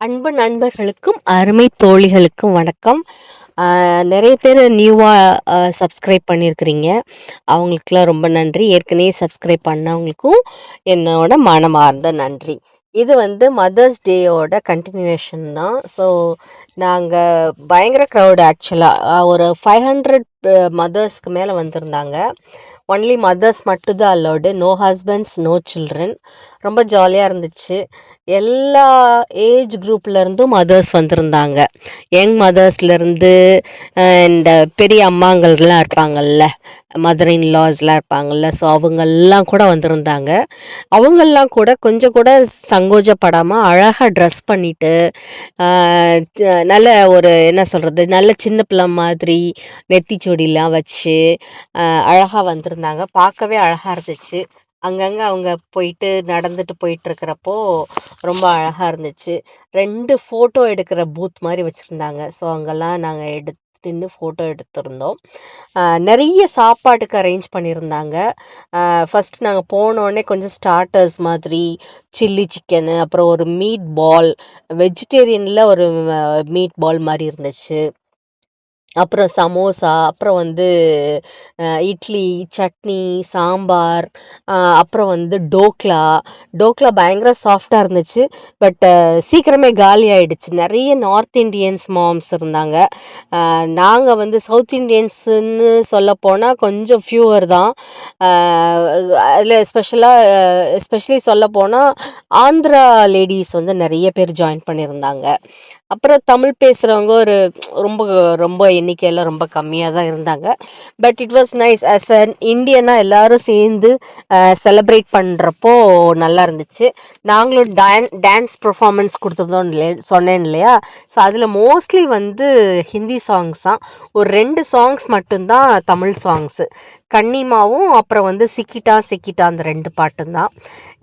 அன்பு நண்பர்களுக்கும் அருமை தோழிகளுக்கும் வணக்கம். நிறைய பேர் நியூவாக சப்ஸ்கிரைப் பண்ணியிருக்கிறீங்க அவங்களுக்குலாம் ரொம்ப நன்றி. ஏற்கனவே சப்ஸ்கிரைப் பண்ணவங்களுக்கும் என்னோட மனமார்ந்த நன்றி. இது வந்து மதர்ஸ் டேயோட கண்டினியூஷன் தான். ஸோ நாங்கள் பயங்கர க்ரௌடு ஆக்சுவலாக ஒரு ஃபைவ் ஹண்ட்ரட் மதர்ஸ்க்கு மேலே வந்திருந்தாங்க. ஒன்லி மதர்ஸ் மட்டும்தான் allowed no husbands no children ரொம்ப ஜாலியாக இருந்துச்சு. எல்லா ஏஜ் குரூப்லேருந்தும் மதர்ஸ் வந்திருந்தாங்க. யங் மதர்ஸ்லேருந்து இந்த பெரிய அம்மாங்கள்லாம் இருப்பாங்கல்ல மதர் இன் லாஸ்லாம் இருப்பாங்கல்ல ஸோ அவங்கெல்லாம் கூட வந்திருந்தாங்க. அவங்கெல்லாம் கூட கொஞ்சம் கூட சங்கோஜப்படாமல் அழகாக ட்ரெஸ் பண்ணிட்டு நல்ல ஒரு என்ன சொல்கிறது நல்ல சின்ன பிள்ளை மாதிரி நெத்திச்சொடிலாம் வச்சு அழகாக வந்திருந்தாங்க. பார்க்கவே அழகாக இருந்துச்சு. அங்கங்கே அவங்க போயிட்டு நடந்துட்டு போயிட்டு இருக்கிறப்போ ரொம்ப அழகாக இருந்துச்சு. ரெண்டு ஃபோட்டோ எடுக்கிற பூத் மாதிரி வச்சுருந்தாங்க. ஸோ அங்கெல்லாம் நாங்கள் எடுத்து நின்று ஃபோட்டோ எடுத்திருந்தோம். நிறைய சாப்பாட்டுக்கு அரேஞ்ச் பண்ணியிருந்தாங்க. ஃபஸ்ட்டு நாங்கள் போனோடனே கொஞ்சம் ஸ்டார்டர்ஸ் மாதிரி சில்லி சிக்கனு அப்புறம் ஒரு மீட் பால் வெஜிடேரியனில் ஒரு மீட் பால் மாதிரி இருந்துச்சு. அப்புறம் சமோசா அப்புறம் வந்து இட்லி சட்னி சாம்பார் அப்புறம் வந்து டோக்லா. டோக்லா பயங்கர சாஃப்டாக இருந்துச்சு. பட் சீக்கிரமே காலி ஆயிடுச்சு. நிறைய நார்த் இந்தியன்ஸ் மாம்ஸ் இருந்தாங்க. நாங்கள் வந்து சவுத் இந்தியன்ஸுன்னு சொல்ல போனால் கொஞ்சம் ஃபியூவர் தான். அதில் ஸ்பெஷலாக எஸ்பெஷலி சொல்ல போனால் ஆந்திரா லேடிஸ் வந்து நிறைய பேர் ஜாயின் பண்ணியிருந்தாங்க. அப்புறம் தமிழ் பேசுகிறவங்க ஒரு ரொம்ப ரொம்ப எண்ணிக்கையில் ரொம்ப கம்மியாக தான் இருந்தாங்க but it was nice as an இந்தியனாக எல்லாரும் சேர்ந்து செலப்ரேட் பண்ணுறப்போ நல்லா இருந்துச்சு. நாங்களும் டான் டான்ஸ் பர்ஃபார்மன்ஸ் கொடுத்துருந்தோம் சொன்னேன் இல்லையா? ஸோ அதில் மோஸ்ட்லி வந்து ஹிந்தி சாங்ஸ் தான். ஒரு ரெண்டு சாங்ஸ் மட்டும்தான் தமிழ் சாங்ஸு கன்னிமாவும் அப்புறம் வந்து சிக்கிட்டா சிக்கிட்டா அந்த ரெண்டு பாட்டும் தான்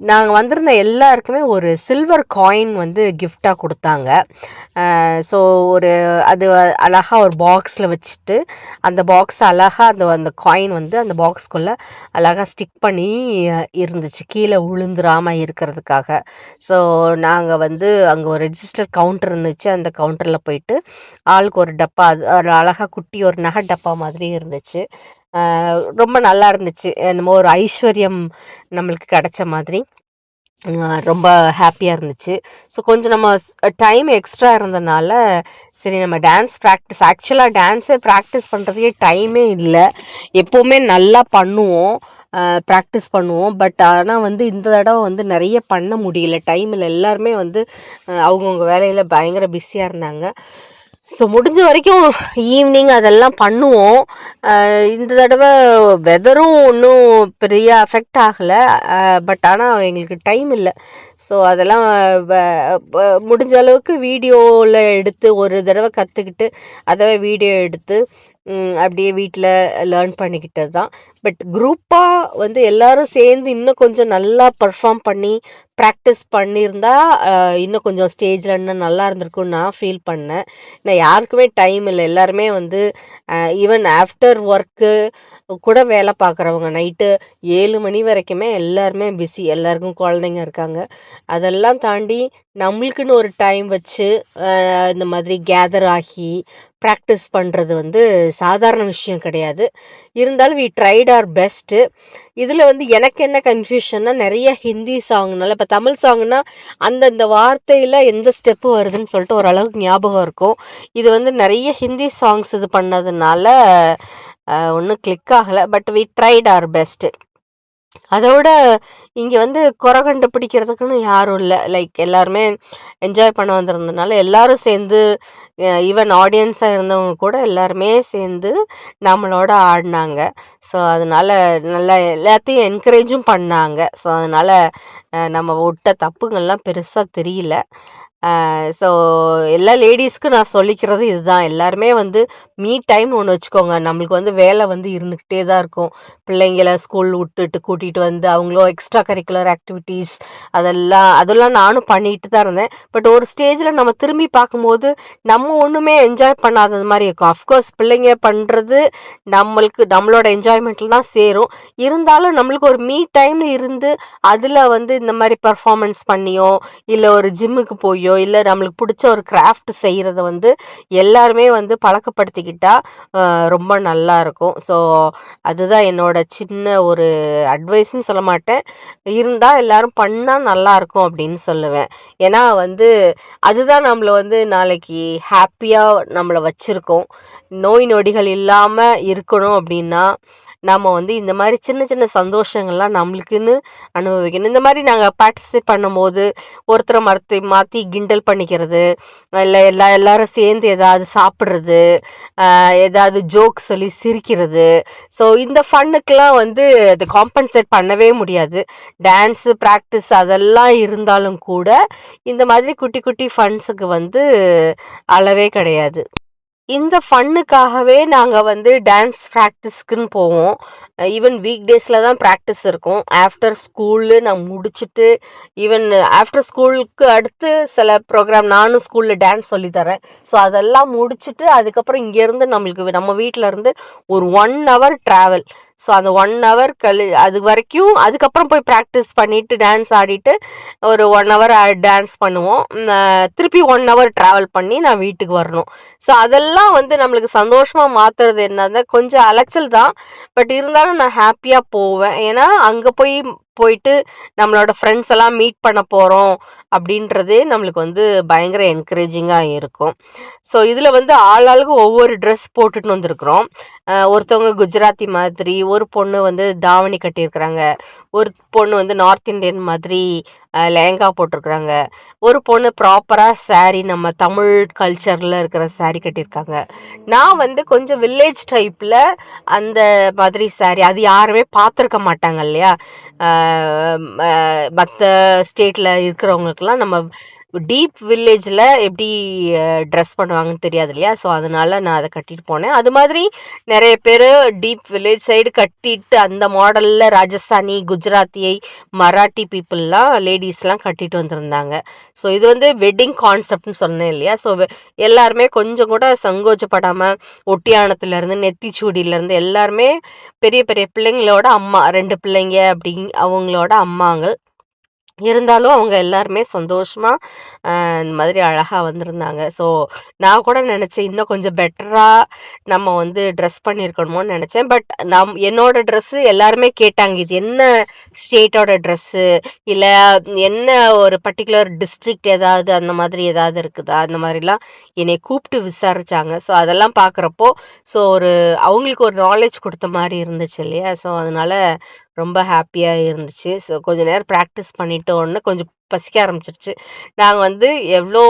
நாங்கள் வந்திருந்த எல்லாருக்குமே ஒரு சில்வர் காயின் வந்து கிஃப்டாக கொடுத்தாங்க. ஸோ ஒரு அது அழகாக ஒரு பாக்ஸில் வச்சுட்டு அந்த பாக்ஸ் அழகாக அந்த அந்த காயின் வந்து அந்த பாக்ஸ்குள்ளே அழகாக ஸ்டிக் பண்ணி இருந்துச்சு. கீழே உளுந்துராமல் இருக்கிறதுக்காக. ஸோ நாங்கள் வந்து அங்கே ஒரு ரெஜிஸ்டர் கவுண்டர் இருந்துச்சு. அந்த கவுண்டரில் போயிட்டு ஆளுக்கு ஒரு டப்பா அது ஒரு அழகாக குட்டி ஒரு நகை டப்பா மாதிரி இருந்துச்சு. ரொம்ப நல்லா இருந்துச்சு. என்னமோ ஒரு ஐஸ்வர்யம் நம்மளுக்கு கிடைச்ச மாதிரி. ரொம்ப ஹாப்பியாக இருந்துச்சு. ஸோ கொஞ்சம் நம்ம டைம் எக்ஸ்ட்ரா இருந்தனால சரி நம்ம டான்ஸ் ப்ராக்டிஸ் ஆக்சுவலாக டான்ஸே ப்ராக்டிஸ் பண்ணுறதுக்கே டைமே இல்லை. எப்போவுமே நல்லா பண்ணுவோம். ப்ராக்டிஸ் பண்ணுவோம். பட் ஆனால் வந்து இந்த தடவை வந்து நிறைய பண்ண முடியல. டைம் இல்லை எல்லாருமே வந்து அவங்கவுங்க வேலையில் பயங்கர பிஸியாக இருந்தாங்க. ஸோ முடிஞ்ச வரைக்கும் ஈவினிங் அதெல்லாம் பண்ணுவோம். இந்த தடவை வெதரும் ஒன்றும் பெரிய அஃபெக்ட் ஆகலை. பட் ஆனால் எங்களுக்கு டைம் இல்லை. ஸோ அதெல்லாம் வ- முடிஞ்ச அளவுக்கு வீடியோவில் எடுத்து ஒரு தடவை கற்றுக்கிட்டு அதை வீடியோ எடுத்து அப்படியே வீட்டில் லேர்ன் பண்ணிக்கிட்டது தான் பட் குரூப்பாக வந்து எல்லாரும் சேர்ந்து இன்னும் கொஞ்சம் நல்லா பர்ஃபார்ம் பண்ணி ப்ராக்டிஸ் பண்ணியிருந்தா இன்னும் கொஞ்சம் ஸ்டேஜில் இன்னும் நல்லா இருந்திருக்கும்னு நான் ஃபீல் பண்ணேன். நான் யாருக்குமே டைம் இல்லை. எல்லாருமே வந்து ஈவன் ஆஃப்டர் ஒர்க்கு கூட வேலை பார்க்குறவங்க. நைட்டு ஏழு மணி வரைக்குமே எல்லாருமே பிஸி எல்லாருக்கும் குழந்தைங்க இருக்காங்க. அதெல்லாம் தாண்டி நம்மளுக்குன்னு ஒரு டைம் வச்சு இந்த மாதிரி கேதர் ஆகி ப்ராக்டிஸ் பண்ணுறது வந்து சாதாரண விஷயம் கிடையாது. இருந்தாலும் வி ட்ரைட் ஆர் பெஸ்ட்டு இதில் வந்து எனக்கு என்ன கன்ஃபியூஷன்னா நிறைய ஹிந்தி சாங்னால இப்போ தமிழ் சாங்னா அந்தந்த வார்த்தையில் எந்த ஸ்டெப்பு வருதுன்னு சொல்லிட்டு ஓரளவுக்கு ஞாபகம் இருக்கும். இது வந்து நிறைய ஹிந்தி சாங்ஸ் இது பண்ணதுனால ஒன்றும் கிளிக் ஆகலை but we tried our best அதோட இங்கே வந்து குறை கண்டுபிடிக்கிறதுக்குன்னு யாரும் இல்லை. லைக் எல்லாருமே என்ஜாய் பண்ண வந்திருந்ததுனால எல்லாரும் சேர்ந்து ஈவன் ஆடியன்ஸாக இருந்தவங்க கூட எல்லாருமே சேர்ந்து நம்மளோட ஆடினாங்க. ஸோ அதனால் நல்லா எல்லாத்தையும் என்கரேஜும் பண்ணாங்க. ஸோ அதனால் நம்ம விட்ட தப்புங்கள்லாம் பெருசாக தெரியல. ஸோ எல்லா லேடிஸ்க்கும் நான் சொல்லிக்கிறது இதுதான். எல்லாருமே வந்து மீ டைம் ஒன்று வச்சுக்கோங்க. நம்மளுக்கு வந்து வேலை வந்து இருந்துக்கிட்டே தான் இருக்கும். பிள்ளைங்கள ஸ்கூல் விட்டுட்டு கூட்டிகிட்டு வந்து அவங்களும் எக்ஸ்ட்ரா கரிக்குலர் ஆக்டிவிட்டீஸ் அதெல்லாம் அதெல்லாம் நானும் பண்ணிட்டு தான் இருந்தேன். பட் ஒரு ஸ்டேஜில் நம்ம திரும்பி பார்க்கும்போது நம்ம ஒன்றுமே என்ஜாய் பண்ணாதது மாதிரி இருக்கும். அஃப்கோர்ஸ் பிள்ளைங்க பண்ணுறது நம்மளுக்கு நம்மளோட என்ஜாய்மெண்ட்டில் தான் சேரும். இருந்தாலும் நம்மளுக்கு ஒரு மீ டைம்னு இருந்து அதில் வந்து இந்த மாதிரி பர்ஃபார்மன்ஸ் பண்ணியோ இல்லை ஒரு ஜிம்முக்கு போயோ இல்லை நம்மளுக்கு பிடிச்ச ஒரு கிராஃப்ட் செய்கிறத வந்து எல்லாருமே வந்து பழக்கப்படுத்திக்கிட்டா ரொம்ப நல்லா இருக்கும். ஸோ அதுதான் என்னோட சின்ன ஒரு அட்வைஸ்னு சொல்ல மாட்டேன். இருந்தால் எல்லாரும் பண்ணால் நல்லாயிருக்கும் அப்படின்னு சொல்லுவேன். ஏன்னா வந்து அதுதான் நம்மளை வந்து நாளைக்கு ஹாப்பியாக நம்மளை வச்சுருக்கோம். நோய் நொடிகள் இல்லாமல் இருக்கணும் அப்படின்னா நம்ம வந்து இந்த மாதிரி சின்ன சின்ன சந்தோஷங்கள்லாம் நம்மளுக்குன்னு அனுபவிக்கணும். இந்த மாதிரி நாங்கள் பார்ட்டிசிபேட் பண்ணும்போது ஒருத்தரை மரத்தை மாற்றி கிண்டல் பண்ணிக்கிறது இல்லை எல்லா எல்லாரும் சேர்ந்து ஏதாவது சாப்பிட்றது ஏதாவது ஜோக் சொல்லி சிரிக்கிறது. ஸோ இந்த ஃபன்னுக்கெல்லாம் வந்து அது காம்பன்சேட் பண்ணவே முடியாது. டான்ஸு ப்ராக்டிஸ் அதெல்லாம் இருந்தாலும் கூட இந்த மாதிரி குட்டி குட்டி ஃபண்ட்ஸுக்கு வந்து அளவே கிடையாது. இந்த ஃபன்னுக்காகவே நாங்கள் வந்து டான்ஸ் ப்ராக்டிஸ்க்குன்னு போவோம். ஈவன் வீக் டேஸில் தான் ப்ராக்டிஸ் இருக்கும். ஆஃப்டர் ஸ்கூலு நான் முடிச்சுட்டு ஈவன் ஆஃப்டர் ஸ்கூலுக்கு அடுத்து சில ப்ரோக்ராம் நானும் ஸ்கூலில் டான்ஸ் சொல்லித்தரேன் ஸோ அதெல்லாம் முடிச்சுட்டு அதுக்கப்புறம் இங்கேருந்து நம்மளுக்கு நம்ம வீட்டில் இருந்து ஒரு ஒன் ஹவர் ட்ராவல் ஸோ அந்த ஒன் ஹவர் கழி அது வரைக்கும் அதுக்கப்புறம் போய் ப்ராக்டிஸ் பண்ணிட்டு டான்ஸ் ஆடிட்டு ஒரு ஒன் ஹவர் டான்ஸ் பண்ணுவோம். திருப்பி ஒன் ஹவர் ட்ராவல் பண்ணி நான் வீட்டுக்கு வரணும். ஸோ அதெல்லாம் வந்து நம்மளுக்கு சந்தோஷமா மாத்துறது என்னன்னா கொஞ்சம் அலைச்சல் தான். பட் இருந்தாலும் நான் ஹாப்பியா போவேன். ஏன்னா அங்க போய் போயிட்டு நம்மளோட ஃப்ரெண்ட்ஸ் எல்லாம் மீட் பண்ண போறோம். அப்படின்றதே நம்மளுக்கு வந்து பயங்கர என்கரேஜிங்கா இருக்கும். ஸோ இதுல வந்து ஆளாளுக்கு ஒவ்வொரு ட்ரெஸ் போட்டுட்டு வந்திருக்கிறோம். ஒருத்தவங்க குஜராத்தி மாதிரி ஒரு பொண்ணு வந்து தாவணி கட்டியிருக்கிறாங்க. ஒரு பொண்ணு வந்து நார்த் இந்தியன் மாதிரி அஹ், லெஹங்கா போட்டிருக்கிறாங்க. ஒரு பொண்ணு ப்ராப்பரா சாரீ நம்ம தமிழ் கல்ச்சர்ல இருக்கிற சாரீ கட்டியிருக்காங்க. நான் வந்து கொஞ்சம் வில்லேஜ் டைப்ல அந்த மாதிரி சாரீ அது யாருமே பார்த்துருக்க மாட்டாங்க இல்லையா? மற்ற ஸ்டேட்ல இருக்கிறவங்களுக்குலாம் நம்ம டீப் வில்லேஜில் எப்படி ட்ரெஸ் பண்ணுவாங்கன்னு தெரியாது இல்லையா? ஸோ அதனால நான் அதை கட்டிட்டு போனேன். அது மாதிரி நிறைய பேர் டீப் வில்லேஜ் சைடு கட்டிட்டு அந்த மாடலில் ராஜஸ்தானி குஜராத்தியை மராட்டி பீப்புளெலாம் லேடிஸ்லாம் கட்டிட்டு வந்திருந்தாங்க. ஸோ இது வந்து வெட்டிங் கான்செப்ட்னு சொன்னேன் இல்லையா? ஸோ எல்லாருமே கொஞ்சம் கூட சங்கோச்சப்படாமல் ஒட்டியானத்துலேருந்து நெத்திச்சூடியிலேருந்து எல்லாருமே பெரிய பெரிய பிள்ளைங்களோட அம்மா ரெண்டு பிள்ளைங்க அப்படிங் அவங்களோட அம்மாங்கள். இருந்தாலும் அவங்க எல்லாருமே சந்தோஷமா இந்த மாதிரி அழகா வந்திருந்தாங்க. ஸோ நான் கூட நினைச்சேன் இன்னும் கொஞ்சம் பெட்டரா நம்ம வந்து ட்ரெஸ் பண்ணியிருக்கணுமோன்னு நினைச்சேன். பட் நம் என்னோட ட்ரெஸ் எல்லாருமே கேட்டாங்க இது என்ன ஸ்டேட்டோட ட்ரெஸ்ஸு இல்லை என்ன ஒரு பர்டிகுலர் டிஸ்ட்ரிக்ட் ஏதாவது அந்த மாதிரி ஏதாவது இருக்குதா? அந்த மாதிரிலாம் என்னை கூப்பிட்டு விசாரிச்சாங்க. ஸோ அதெல்லாம் பார்க்குறப்போ ஸோ ஒரு அவங்களுக்கு ஒரு நாலேஜ் கொடுத்த மாதிரி இருந்துச்சு இல்லையா? ஸோ அதனால ரொம்ப ஹாப்பியாக இருந்துச்சு. ஸோ கொஞ்ச நேரம் ப்ராக்டிஸ் பண்ணிட்டோன்னு உடனே கொஞ்சம் பசிக்க ஆரம்பிச்சிருச்சு. நாங்கள் வந்து எவ்வளோ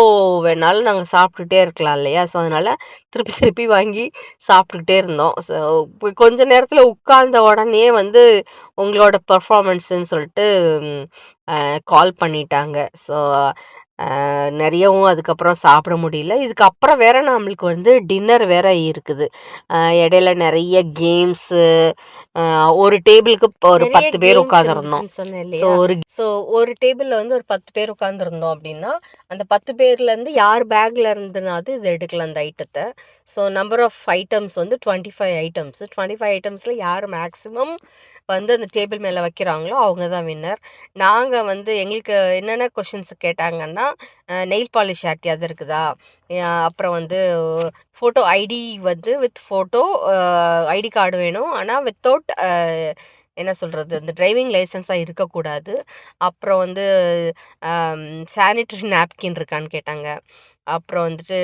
வேணாலும் நாங்கள் சாப்பிட்டுட்டே இருக்கலாம் இல்லையா? ஸோ அதனால் திருப்பி திருப்பி வாங்கி சாப்பிட்டுக்கிட்டே இருந்தோம். ஸோ கொஞ்ச நேரத்தில் உட்கார்ந்த உடனே வந்து உங்களோட பர்ஃபார்மன்ஸுன்னு சொல்லிட்டு கால் பண்ணிட்டாங்க. ஸோ நிறையவும் அதுக்கப்புறம் சாப்பிட முடியல. இதுக்கப்புறம் வேற நம்மளுக்கு வந்து டின்னர் வேற இருக்குது. இடையில நிறைய கேம்ஸு ஒரு டேபிளுக்கு ஒரு பத்து பேர் உட்காந்துருந்தோம் ஸோ ஒரு ஸோ ஒரு டேபிள்ல வந்து ஒரு பத்து பேர் உட்காந்துருந்தோம் அப்படின்னா அந்த பத்து பேர்ல இருந்து யார் பேக்ல இருந்துனாவது இது எடுக்கலாம் அந்த ஐட்டத்தை ஸோ நம்பர் ஆஃப் ஐட்டம்ஸ் வந்து twenty five items twenty five ஐட்டம்ஸ்ல யார் மேக்ஸிமம் வந்து அந்த டேபிள் மேல வைக்கிறாங்களோ அவங்க தான் வின்னர் நாங்க வந்து எங்களுக்கு என்னென்ன கொஷின்ஸ் கேட்டாங்கன்னா நெயில் பாலிஷ் யார்ட்டையாவது இருக்குதா? அஹ் அப்புறம் வந்து ஃபோட்டோ ஐடி வந்து வித் ஃபோட்டோ ஐடி கார்டு வேணும். ஆனால் வித்தவுட் uh, என்ன சொல்கிறது அந்த டிரைவிங் லைசன்ஸாக இருக்கக்கூடாது. அப்புறம் வந்து um, சானிட்டரி நாப்கின் இருக்கான்னு கேட்டாங்க. அப்புறம் வந்துட்டு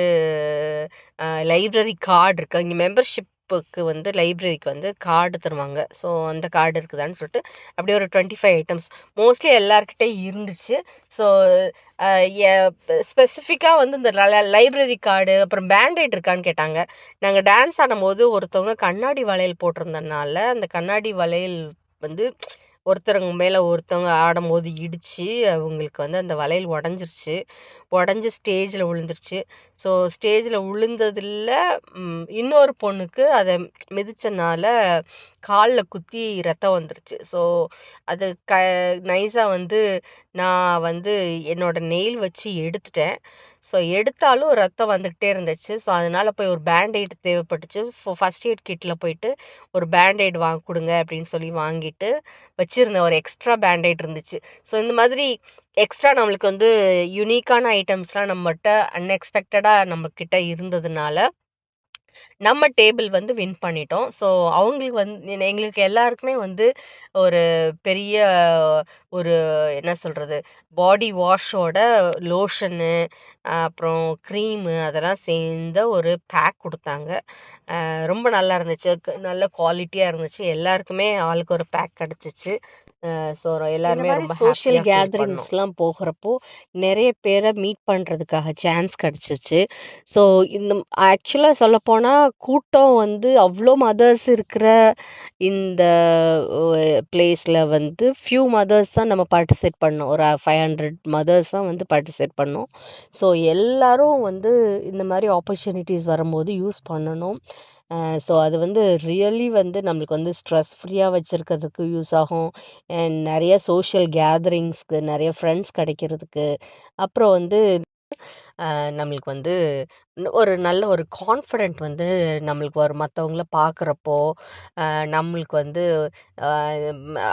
uh, லைப்ரரி கார்டு இருக்கா? இங்கே மெம்பர்ஷிப் ஷாப்புக்கு வந்து லைப்ரரிக்கு வந்து கார்டு தருவாங்க. ஸோ அந்த கார்டு இருக்குதான்னு சொல்லிட்டு அப்படியே ஒரு டுவெண்ட்டி ஃபைவ் ஐட்டம்ஸ் மோஸ்ட்லி எல்லாருக்கிட்டே இருந்துச்சு ஸோ ஸ்பெசிஃபிக்காக வந்து இந்த லைப்ரரி கார்டு அப்புறம் பேண்டேட் இருக்கான்னு கேட்டாங்க. நாங்கள் டான்ஸ் ஆடும்போது ஒருத்தவங்க கண்ணாடி வளையல் போட்டிருந்தனால அந்த கண்ணாடி வளையல் வந்து ஒருத்தருங்க மேலே ஒருத்தவங்க ஆடும்போது இடித்து அவங்களுக்கு வந்து அந்த வளையல் உடஞ்சிருச்சு. உடஞ்சி ஸ்டேஜில் விழுந்துருச்சு. ஸோ ஸ்டேஜில் விழுந்ததுல இன்னொரு பொண்ணுக்கு அதை மிதித்தனால காலில் குத்தி ரத்தம் வந்துருச்சு. ஸோ அது க நைஸாக வந்து நான் வந்து என்னோடய நெயில் வச்சு எடுத்துட்டேன். ஸோ எடுத்தாலும் ரத்தம் வந்துக்கிட்டே இருந்துச்சு. ஸோ அதனால் போய் ஒரு பேண்டேட் தேவைப்பட்டுச்சு. ஃபர்ஸ்ட் எய்ட் கிட்டில் போயிட்டு ஒரு பேண்டேட் வாங்க கொடுங்க அப்படின்னு சொல்லி வாங்கிட்டு வச்சுருந்தேன் ஒரு எக்ஸ்ட்ரா பேண்டேட் இருந்துச்சு. ஸோ இந்த மாதிரி எக்ஸ்ட்ரா நம்மளுக்கு வந்து யுனிக்கான ஐட்டம்ஸ்லாம் நம்மகிட்ட அன்எக்ஸ்பெக்டடாக நம்மக்கிட்ட இருந்ததுனால நம்ம டேபிள் வந்து வின் பண்ணிட்டோம். ஸோ அவங்களுக்கு வந்து எங்களுக்கு எல்லாருக்குமே வந்து ஒரு பெரிய ஒரு என்ன சொல்கிறது பாடி வாஷோட லோஷனு அப்புறம் க்ரீமு அதெல்லாம் சேர்ந்த ஒரு பேக் கொடுத்தாங்க. ரொம்ப நல்லா இருந்துச்சு. நல்ல குவாலிட்டியாக இருந்துச்சு. எல்லாருக்குமே ஆளுக்கு ஒரு பேக் கிடச்சிச்சு. ஸோ இந்த எல்லாருமே மாதிரி ரொம்ப சோஷியல் ஹாப்பியாக ஃபீல் பண்ணோம். கேதரிங்ஸ்லாம் போகிறப்போ நிறைய பேரை மீட் பண்ணுறதுக்காக சான்ஸ் கிடச்சிச்சு. ஸோ இந்த ஆக்சுவலாக சொல்லப்போனால் கூட்டம் வந்து அவ்வளோ மதர்ஸ் இருக்கிற இந்த பிளேஸில் வந்து ஃபியூ மதர்ஸ் தான் நம்ம பார்ட்டிசிபேட் பண்ணோம். ஒரு ஃபைவ் ஹண்ட்ரட் மதர்ஸ் தான் வந்து பார்ட்டிசிபேட் பண்ணோம். ஸோ எல்லாரும் வந்து இந்த மாதிரி ஆப்பர்ச்சுனிட்டிஸ் வரும்போது யூஸ் பண்ணணும். ஸோ அது வந்து ரியலி வந்து நம்மளுக்கு வந்து ஸ்ட்ரெஸ் ஃப்ரீயாக வச்சுருக்கிறதுக்கு யூஸ் ஆகும். அண்ட் நிறைய சோஷியல் கேதரிங்ஸ்க்கு நிறைய ஃப்ரெண்ட்ஸ் கிடைக்கிறதுக்கு. அப்புறம் வந்து நம்மளுக்கு வந்து ஒரு நல்ல ஒரு கான்ஃபிடென்ட் வந்து நம்மளுக்கு வரும். மற்றவங்கள பார்க்குறப்போ நம்மளுக்கு வந்து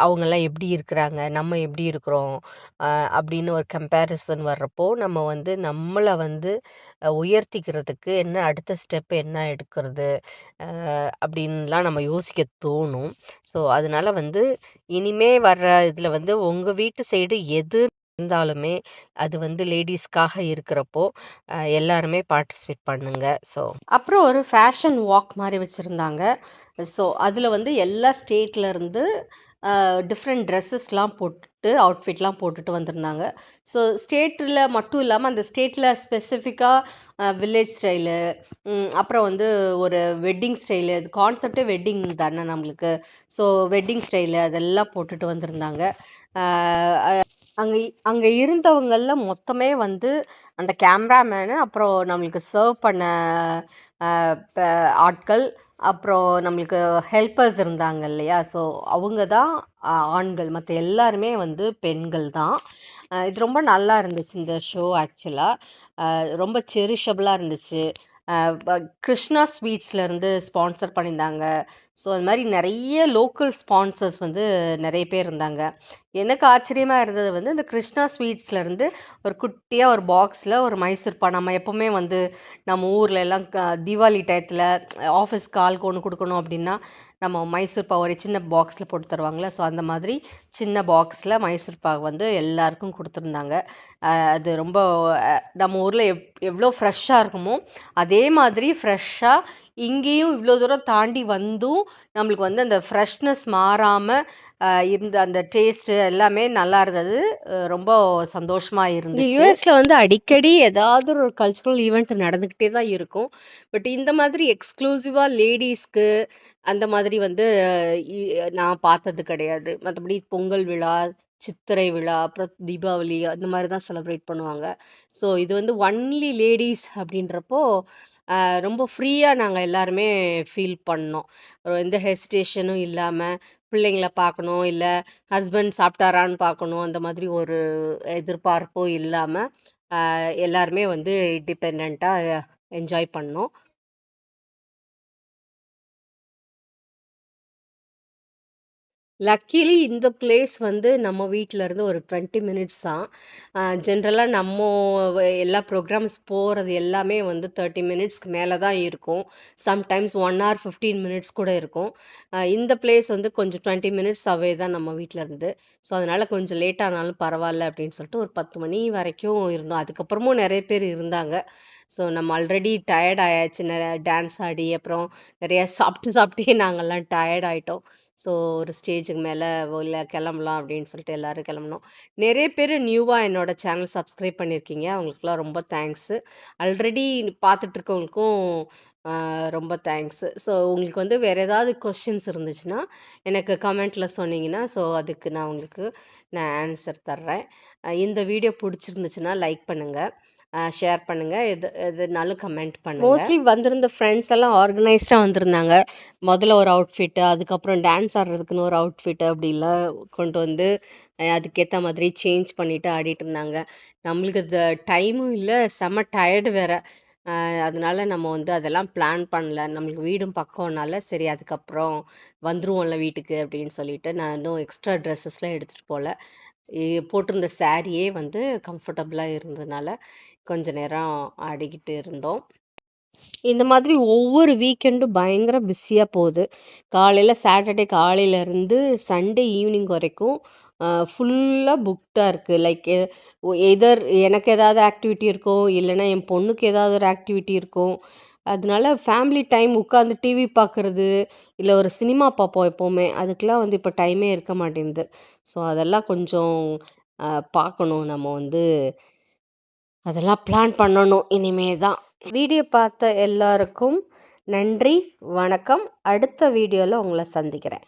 அவங்கெல்லாம் எப்படி இருக்கிறாங்க? நம்ம எப்படி இருக்கிறோம்? அப்படின்னு ஒரு கம்பேரிசன் வர்றப்போ நம்ம வந்து நம்மளை வந்து உயர்த்திக்கிறதுக்கு என்ன அடுத்த ஸ்டெப் என்ன எடுக்கிறது? அப்படின்லாம் நம்ம யோசிக்க தோணும். ஸோ அதனால வந்து இனிமே வர்ற இதில் வந்து உங்கள் வீட்டு சைடு எது இருந்தாலுமே அது வந்து லேடிஸ்க்காக இருக்கிறப்போ அஹ் எல்லாருமே பார்ட்டிசிபேட் பண்ணுங்க. ஸோ அப்புறம் ஒரு ஃபேஷன் வாக் மாதிரி வச்சுருந்தாங்க. ஸோ அதில் வந்து எல்லா ஸ்டேட்ல இருந்து டிஃப்ரெண்ட் ட்ரெஸ்ஸஸ்லாம் போட்டுட்டு அவுட்ஃபிட்லாம் போட்டுட்டு வந்திருந்தாங்க. ஸோ ஸ்டேட்டில் மட்டும் இல்லாமல் அந்த ஸ்டேட்டில் ஸ்பெசிஃபிக்காக வில்லேஜ் ஸ்டைலு அப்புறம் வந்து ஒரு வெட்டிங் ஸ்டைலு இது கான்செப்டே வெட்டிங் தானே நம்மளுக்கு. ஸோ வெட்டிங் ஸ்டைலு அதெல்லாம் போட்டுட்டு வந்திருந்தாங்க. அங்க அங்க இருந்தவங்கல்ல மொத்தமே வந்து அந்த கேமராமேனு அப்புறம் நம்மளுக்கு சர்வ் பண்ண ஆட்கள் அப்புறம் நம்மளுக்கு ஹெல்ப்பர்ஸ் இருந்தாங்க இல்லையா? ஸோ அவங்க தான் ஆண்கள். மற்ற எல்லாருமே வந்து பெண்கள் தான் இது ரொம்ப நல்லா இருந்துச்சு இந்த ஷோ ஆக்சுவலாக ரொம்ப செரிஷபிளாக இருந்துச்சு. கிருஷ்ணா ஸ்வீட்ஸ்லேருந்து ஸ்பான்சர் பண்ணியிருந்தாங்க. ஸோ அது மாதிரி நிறைய லோக்கல் ஸ்பான்சர்ஸ் வந்து நிறைய பேர் இருந்தாங்க. எனக்கு ஆச்சரியமாக இருந்தது வந்து இந்த கிருஷ்ணா ஸ்வீட்ஸ்லேருந்து ஒரு குட்டியாக ஒரு பாக்ஸில் ஒரு மைசூர் நம்ம எப்போவுமே வந்து நம்ம ஊரில் எல்லாம் க- தீபாவளி டயத்தில் ஆஃபீஸ்க்கு ஆளுக்கு ஒன்று கொடுக்கணும் அப்படின்னா நம்ம மைசூர் ஒரு சின்ன பாக்ஸில் போட்டு தருவாங்களே ஸோ அந்த மாதிரி சின்ன பாக்ஸில் மைசூர் வந்து எல்லாருக்கும் கொடுத்துருந்தாங்க. அது ரொம்ப நம்ம ஊரில் எவ் எவ்வளோ ஃப்ரெஷ்ஷாக இருக்குமோ அதே மாதிரி ஃப்ரெஷ்ஷாக இங்கேயும் இவ்வளோ தூரம் தாண்டி வந்தும் நம்மளுக்கு வந்து அந்த ஃப்ரெஷ்னஸ் மாறாம அஹ் இருந்த அந்த டேஸ்ட் எல்லாமே நல்லா இருந்தது. ரொம்ப சந்தோஷமா இந்த இருந்துச்சு. யூஎஸ்ல வந்து அடிக்கடி ஏதாவது ஒரு கல்ச்சுரல் ஈவெண்ட் நடந்துக்கிட்டே தான் இருக்கும். பட் இந்த மாதிரி எக்ஸ்க்ளூசிவா லேடிஸ்க்கு அந்த மாதிரி வந்து நான் பார்த்தது கிடையாது. மற்றபடி பொங்கல் விழா சித்திரை விழா அப்புறம் தீபாவளி அந்த மாதிரி தான் செலிப்ரேட் பண்ணுவாங்க. ஸோ இது வந்து ஒன்லி லேடிஸ் அப்படின்றப்போ ரொம்ப ஃப்ரீயாக நாங்கள் எல்லாருமே ஃபீல் பண்ணோம். எந்த ஹெசிடேஷனும் இல்லாமல் பிள்ளைங்கள பார்க்கணும் இல்லை ஹஸ்பண்ட் சாப்பிட்டாரான்னு பார்க்கணும் அந்த மாதிரி ஒரு எதிர்பார்ப்பும் இல்லாமல் எல்லாருமே வந்து இண்டிபெண்ட்டாக என்ஜாய் பண்ணோம். லக்கிலி இந்த பிளேஸ் வந்து நம்ம வீட்ல இருந்து ஒரு டுவெண்ட்டி மினிட்ஸ் தான். ஜென்ரலாக நம்ம எல்லா ப்ரோக்ராம்ஸ் போகிறது எல்லாமே வந்து தேர்ட்டி மினிட்ஸ்க்கு மேலே தான் இருக்கும். Sometimes one hour fifteen minutes கூட இருக்கும். இந்த பிளேஸ் வந்து கொஞ்சம் டுவெண்ட்டி மினிட்ஸ் அவே தான் நம்ம வீட்ல இருந்து. ஸோ அதனால் கொஞ்சம் லேட் ஆனாலும் பரவாயில்ல அப்படின்னு சொல்லிட்டு ஒரு பத்து மணி வரைக்கும் இருந்தோம். அதுக்கப்புறமும் நிறைய பேர் இருந்தாங்க. ஸோ நம்ம ஆல்ரெடி டயர்ட் ஆயாச்சு. நிறைய டான்ஸ் ஆடி அப்புறம் நிறைய சாப்பிட்டு சாப்பிட்டே நாங்கள்லாம் டயர்ட் ஆகிட்டோம் ஸோ ஒரு ஸ்டேஜுக்கு மேலே இல்லை கிளம்பலாம் அப்படின்னு சொல்லிட்டு எல்லாரும் கிளம்புனோம். நிறைய பேர் நியூவாக என்னோடய சேனல் சப்ஸ்கிரைப் பண்ணியிருக்கீங்க. அவங்களுக்குலாம் ரொம்ப தேங்க்ஸு ஆல்ரெடி பார்த்துட்ருக்கவங்களுக்கும் ரொம்ப தேங்க்ஸு ஸோ உங்களுக்கு வந்து வேறு ஏதாவது கொஸ்டின்ஸ் இருந்துச்சுன்னா எனக்கு கமெண்ட்டில் சொன்னீங்கன்னா ஸோ அதுக்கு நான் உங்களுக்கு நான் ஆன்சர் தர்றேன். இந்த வீடியோ பிடிச்சிருந்துச்சுன்னா லைக் பண்ணுங்கள் ஷேர் பண்ணுங்க. எது எதுனாலும் கமெண்ட் பண்ணுங்க. மோஸ்ட்லி வந்திருந்த ஃப்ரெண்ட்ஸ் எல்லாம் ஆர்கனைஸ்டாக வந்திருந்தாங்க. முதல்ல ஒரு அவுட்ஃபிட் அதுக்கப்புறம் டான்ஸ் ஆடுறதுக்குன்னு ஒரு அவுட்ஃபிட்டு அப்படிலாம் கொண்டு வந்து அதுக்கேற்ற அதுக்கேத்த மாதிரி சேஞ்ச் பண்ணிட்டு ஆடிட்டு இருந்தாங்க. நம்மளுக்கு இது டைமும் இல்லை செம்ம டயர்டு வேற. அதனால நம்ம வந்து அதெல்லாம் பிளான் பண்ணல. நம்மளுக்கு வீடும் பக்கம்னால சரி அதுக்கப்புறம் வந்துருவோம்ல வீட்டுக்கு அப்படின்னு சொல்லிட்டு நான் இன்னும் எக்ஸ்ட்ரா ட்ரெஸ்ஸஸ்லாம் எடுத்துகிட்டு போகல போட்டிருந்த சாரியே வந்து கம்ஃபர்டபுளாக இருந்ததுனால கொஞ்ச நேரம் ஆடிக்கிட்டு இருந்தோம். இந்த மாதிரி ஒவ்வொரு வீக்கெண்டும் பயங்கர பிஸியாக போகுது. காலையில் சாட்டர்டே காலையிலேருந்து சண்டே ஈவினிங் வரைக்கும் ஃபுல்லாக புக்டாக இருக்குது லைக் எதர் எனக்கு ஏதாவது ஆக்டிவிட்டி இருக்கும் இல்லைன்னா என் பொண்ணுக்கு ஏதாவது ஒரு ஆக்டிவிட்டி இருக்கும் அதனால ஃபேமிலி டைம் உட்காந்து டிவி பார்க்குறது இல்லை ஒரு சினிமா பார்ப்போம் எப்போவுமே அதுக்கெலாம் வந்து இப்போ டைமே இருக்க மாட்டேங்குது. ஸோ அதெல்லாம் கொஞ்சம் பார்க்கணும் நம்ம வந்து அதெல்லாம் பிளான் பண்ணணும் இனிமே தான் வீடியோ பார்த்த எல்லாருக்கும் நன்றி வணக்கம். அடுத்த வீடியோவில் உங்களை சந்திக்கிறேன்.